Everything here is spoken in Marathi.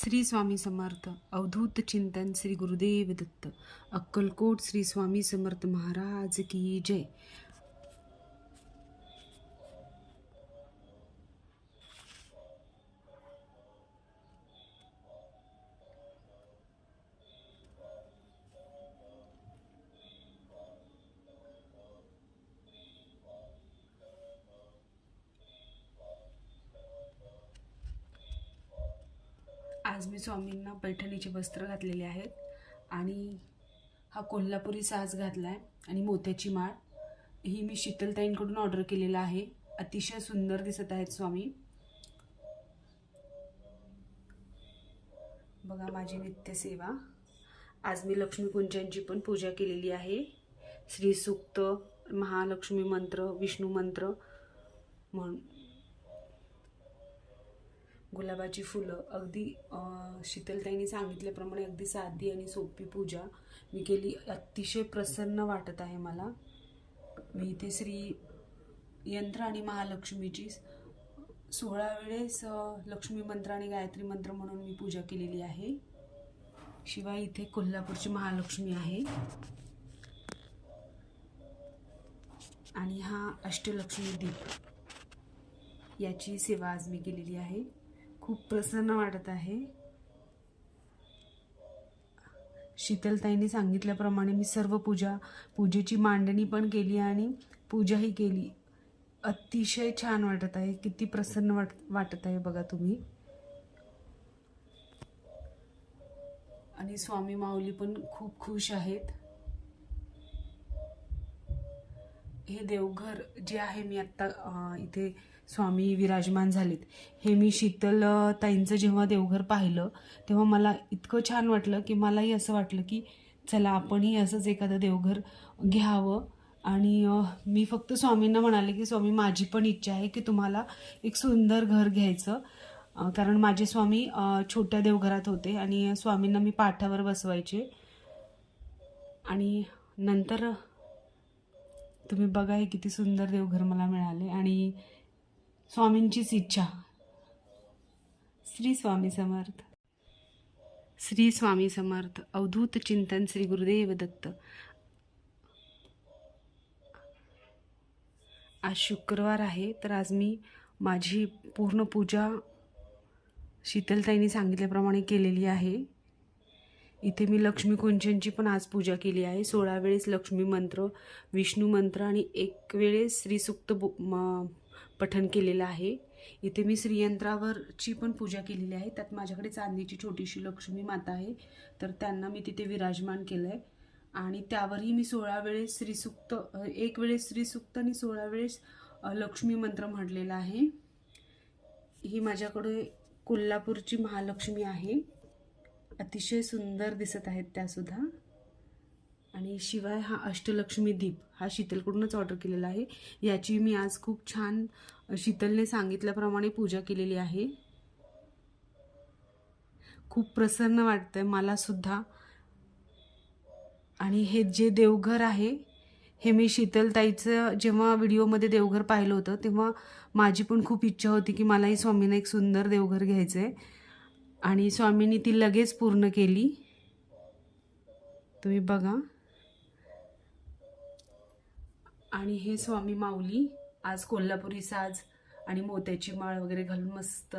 श्री स्वामी समर्थ अवधूत चिंतन श्री गुरुदेव दत्त अक्कलकोट श्री स्वामी समर्थ महाराज की जय. आज मी स्वामींना पैठणीचे वस्त्र घातलेले आहेत आणि हा कोल्हापुरी साज घातला आहे आणि मोत्याची माळ. ही मी शीतलताईंकडून ऑर्डर केलेला आहे. अतिशय सुंदर दिसत आहेत स्वामी. बघा माझी नित्यसेवा आज मी लक्ष्मी कुंजांची पण पूजा केलेली आहे. श्रीसूक्त महालक्ष्मी मंत्र विष्णू मंत्र म्हणून. गुलाबाची फुलं. अगदी शीतलताईंनी सांगितल्याप्रमाणे अगदी साधी आणि सोपी पूजा मी केली. अतिशय प्रसन्न वाटत आहे मला. मी इथे श्री यंत्र आणि महालक्ष्मीची सोळा वेळेस लक्ष्मी मंत्र आणि गायत्री मंत्र म्हणून मी पूजा केलेली आहे. शिवाय इथे कोल्हापूरची महालक्ष्मी आहे. आणि हा अष्टलक्ष्मी दीप याची सेवा आज मी केलेली आहे. खूप प्रसन्न वाटत आहे. शीतलताईंनी सांगितल्याप्रमाणे मी सर्व पूजा पूजेची मांडणी पण केली आणि पूजाही केली. अतिशय छान वाटत आहे. किती प्रसन्न वाट वाटत आहे बघा तुम्ही. आणि स्वामी माऊली पण खूप खुश आहेत. हे देवघर जे आहे मी आत्ता इथे स्वामी विराजमान झालेत. हे मी शीतल ताईंचं जेव्हा देवघर पाहिलं तेव्हा मला इतकं छान वाटलं की मलाही असं वाटलं की चला आपणही असंच एखादं देवघर घ्यावं. आणि मी फक्त स्वामींना म्हणाले की स्वामी माझी पण इच्छा आहे की तुम्हाला एक सुंदर घर घ्यायचं. कारण माझे स्वामी छोट्या देवघरात होते आणि स्वामींना मी पाठावर बसवायचे. आणि नंतर तुम्ही बघा हे किती सुंदर देवघर मला मिळाले. आणि स्वामींचीच इच्छा. श्री स्वामी समर्थ. श्री स्वामी समर्थ. अवधूत चिंतन श्री गुरुदेव दत्त. आज शुक्रवार आहे तर आज मी माझी पूर्ण पूजा शीतलताईंनी सांगितल्याप्रमाणे केलेली आहे. इथे मी लक्ष्मी कुंचनची पण आज पूजा केली आहे. सोळा वेळेस लक्ष्मी मंत्र विष्णू मंत्र आणि एक वेळेस श्रीसुक्त बो- म- पठन केलेलं आहे. इथे मी श्रीयंत्रावरची पण पूजा केलेली आहे. त्यात माझ्याकडे चांदीची छोटीशी लक्ष्मी माता आहे. तर त्यांना मी तिथे विराजमान केलं आहे आणि त्यावरही मी सोळा वेळेस श्रीसुक्त एक वेळेस श्रीसुक्त आणि सोळा वेळेस लक्ष्मी मंत्र म्हटलेला आहे. ही माझ्याकडे कोल्हापूरची महालक्ष्मी आहे. अतिशय सुंदर दिसत आहेत त्यासुद्धा आणि शिवाय हा अष्टलक्ष्मी दीप हा शीतलकडूनच ऑर्डर केलेला आहे. याची मी आज खूप छान शीतलने सांगितल्याप्रमाणे पूजा केलेली आहे. खूप प्रसन्न वाटतंय मला सुद्धा. आणि हे जे देवघर आहे हे मी शीतलताईचं जेव्हा व्हिडिओमध्ये देवघर पाहिलं होतं तेव्हा माझी पण खूप इच्छा होती की मलाही स्वामींना एक सुंदर देवघर घ्यायचं आहे आणि स्वामींनी ती लगेच पूर्ण केली. तुम्ही बघा. आणि हे स्वामी माऊली आज कोल्हापुरी साज आणि मोत्याची माळ वगैरे घालून मस्त